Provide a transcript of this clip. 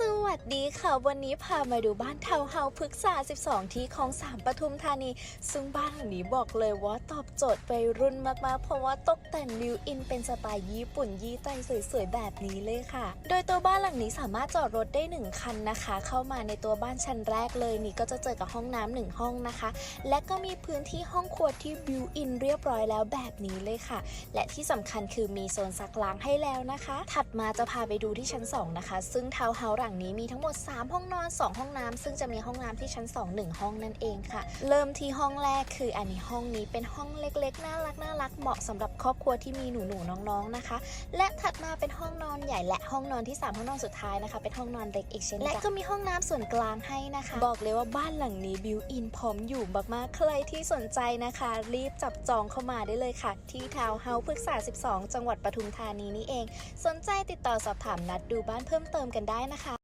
สวัสดีค่ะ วันนี้พามาดูบ้านทาวน์เฮาส์พฤกษา 12 ที่คลองสามปทุมธานี ซึ่งบ้านหลังนี้บอกเลยว่าตอบโจทย์ไปรุ่นมากๆ เพราะว่าตกแต่งวิวอินเป็นสไตล์ญี่ปุ่นยี่ไตสวยๆ แบบนี้เลยค่ะ โดยตัวบ้านหลังนี้สามารถจอดรถได้ 1 คันนะคะ เข้ามาในตัวบ้านชั้นแรกเลยนี่ก็จะเจอกับห้องน้ำหนึ่งห้องนะคะ และก็มีพื้นที่ห้องครัวที่วิวอินเรียบร้อยแล้วแบบนี้เลยค่ะ และที่สำคัญคือมีโซนซักล้างให้แล้วนะคะ ถัดมาจะพาไปดูที่ชั้น 2 นะคะ ซึ่งทาวน์เฮาส์ลังนี้มีทั้งหมด 3 ห้องนอน 2 ห้องน้ำซึ่งจะมีห้องน้ำที่ชั้น 2 1 ห้องนั่นเองค่ะ เริ่มที่ห้องแรกคืออันนี้ห้องนี้เป็นห้องเล็กๆ น่ารักน่ารักเหมาะสำหรับครอบครัวที่มีหนูๆน้องๆนะคะ และถัดมาเป็นห้องนอนใหญ่และห้องนอนที่ 3 ห้องนอนสุดท้ายนะคะ เป็นห้องนอนเล็กอีกเช่นกันและก็มีห้องน้ำส่วนกลางให้นะคะ บอกเลยว่าบ้านหลังนี้บิวอินพร้อมอยู่มากๆใครที่สนใจนะคะ รีบจับจองเข้ามาได้เลยค่ะ ที่ทาวน์เฮาส์พฤกษา 12 จังหวัดปทุมธานีนี่เอง สนใจติดต่อสอบถามนัดดูบ้านเพิ่มเติมกันได้นะคะ